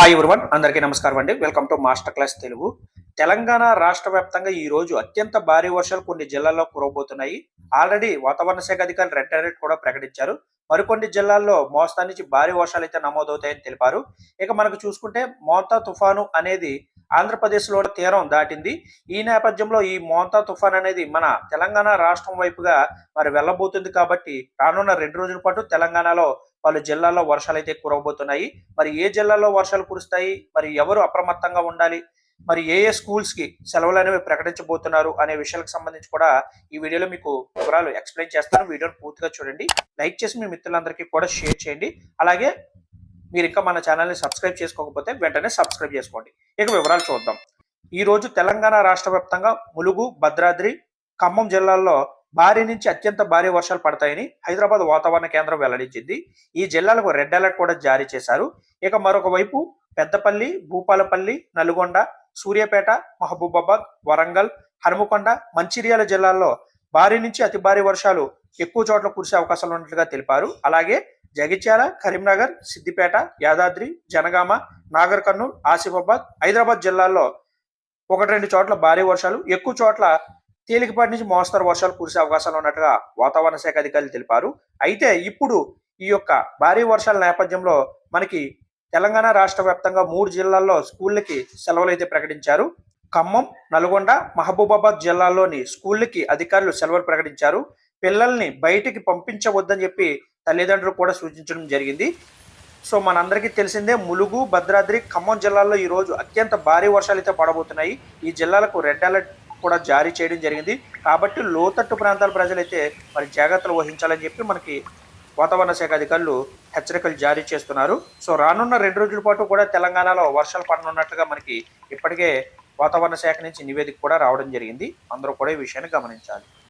Hi everyone అందరికీ నమస్కారం అండి. Welcome to master class Telugu Telangana రాష్ట్ర వ్యాప్తంగా ఈ రోజు అత్యంత భారీ వర్షాలు కొన్ని జిల్లాల్లో కురవబోతున్నాయి. ఆల్రెడీ వాతావరణ శాఖ అధికారులు రెడ్ అలర్ట్ కూడా ప్రకటించారు. మరికొన్ని జిల్లాల్లో మోస్తా నుంచి భారీ వర్షాలు అయితే నమోదవుతాయని తెలిపారు. ఇక మనకు చూసుకుంటే మోతా తుఫాను అనేది ఆంధ్రప్రదేశ్లో తీరం దాటింది. ఈ నేపథ్యంలో ఈ మోంతా తుఫాన్ అనేది మన తెలంగాణ రాష్ట్రం వైపుగా మరి వెళ్ళబోతుంది కాబట్టి రానున్న రెండు రోజుల పాటు తెలంగాణలో పలు జిల్లాల్లో వర్షాలు అయితే కురవబోతున్నాయి. మరి ఏ జిల్లాల్లో వర్షాలు కురుస్తాయి? మరి ఎవరు అప్రమత్తంగా ఉండాలి? మరి ఏ ఏ స్కూల్స్కి సెలవులు అనేవి ప్రకటించబోతున్నారు అనే విషయాలకు సంబంధించి కూడా ఈ వీడియోలో మీకు వివరాలు ఎక్స్ప్లెయిన్ చేస్తాను. వీడియోని పూర్తిగా చూడండి. లైక్ చేసి మీ మిత్రులందరికీ కూడా షేర్ చేయండి. అలాగే మీరు ఇంకా మన ఛానల్ని సబ్స్క్రైబ్ చేసుకోకపోతే వెంటనే సబ్స్క్రైబ్ చేసుకోండి. ఇక వివరాలు చూద్దాం. ఈరోజు తెలంగాణ రాష్ట్ర వ్యాప్తంగా ములుగు భద్రాద్రి ఖమ్మం జిల్లాల్లో భారీ నుంచి అత్యంత భారీ వర్షాలు పడతాయని హైదరాబాద్ వాతావరణ కేంద్రం వెల్లడించింది. ఈ జిల్లాలకు రెడ్ అలర్ట్ కూడా జారీ చేశారు. ఇక మరొక వైపు పెద్దపల్లి భూపాలపల్లి నల్గొండ సూర్యాపేట మహబూబాబాద్ వరంగల్ హనుమకొండ మంచిర్యాల జిల్లాల్లో భారీ నుంచి అతి భారీ వర్షాలు ఎక్కువ చోట్ల కురిసే అవకాశాలు ఉన్నట్లుగా తెలిపారు. అలాగే జగిత్యాల కరీంనగర్ సిద్దిపేట యాదాద్రి జనగామ నాగర్ కర్నూలు ఆసిఫాబాద్ హైదరాబాద్ జిల్లాల్లో ఒకటి రెండు చోట్ల భారీ వర్షాలు ఎక్కువ చోట్ల తేలికపాటి నుంచి మోస్తరు వర్షాలు కురిసే అవకాశాలు ఉన్నట్టుగా వాతావరణ శాఖ అధికారులు తెలిపారు. అయితే ఇప్పుడు ఈ యొక్క భారీ వర్షాల నేపథ్యంలో మనకి తెలంగాణ రాష్ట్ర వ్యాప్తంగా మూడు జిల్లాల్లో స్కూళ్ళకి సెలవులు అయితే ప్రకటించారు. ఖమ్మం నల్గొండ మహబూబాబాద్ జిల్లాల్లోని స్కూళ్ళకి అధికారులు సెలవులు ప్రకటించారు. పిల్లల్ని బయటికి పంపించవద్దని చెప్పి తల్లిదండ్రులు కూడా సూచించడం జరిగింది. సో మనందరికీ తెలిసిందే ములుగు భద్రాద్రి ఖమ్మం జిల్లాల్లో ఈ రోజు అత్యంత భారీ వర్షాలు అయితే పడబోతున్నాయి. ఈ జిల్లాలకు రెడ్ అలర్ట్ కూడా జారీ చేయడం జరిగింది. కాబట్టి లోతట్టు ప్రాంతాల ప్రజలైతే మరి జాగ్రత్తలు వహించాలని చెప్పి మనకి వాతావరణ శాఖ అధికారులు హెచ్చరికలు జారీ చేస్తున్నారు. సో రానున్న రెండు రోజుల పాటు కూడా తెలంగాణలో వర్షాలు పడనున్నట్లుగా మనకి ఇప్పటికే వాతావరణ శాఖ నుంచి నివేదిక కూడా రావడం జరిగింది. అందరూ కూడా ఈ విషయాన్ని గమనించాలి.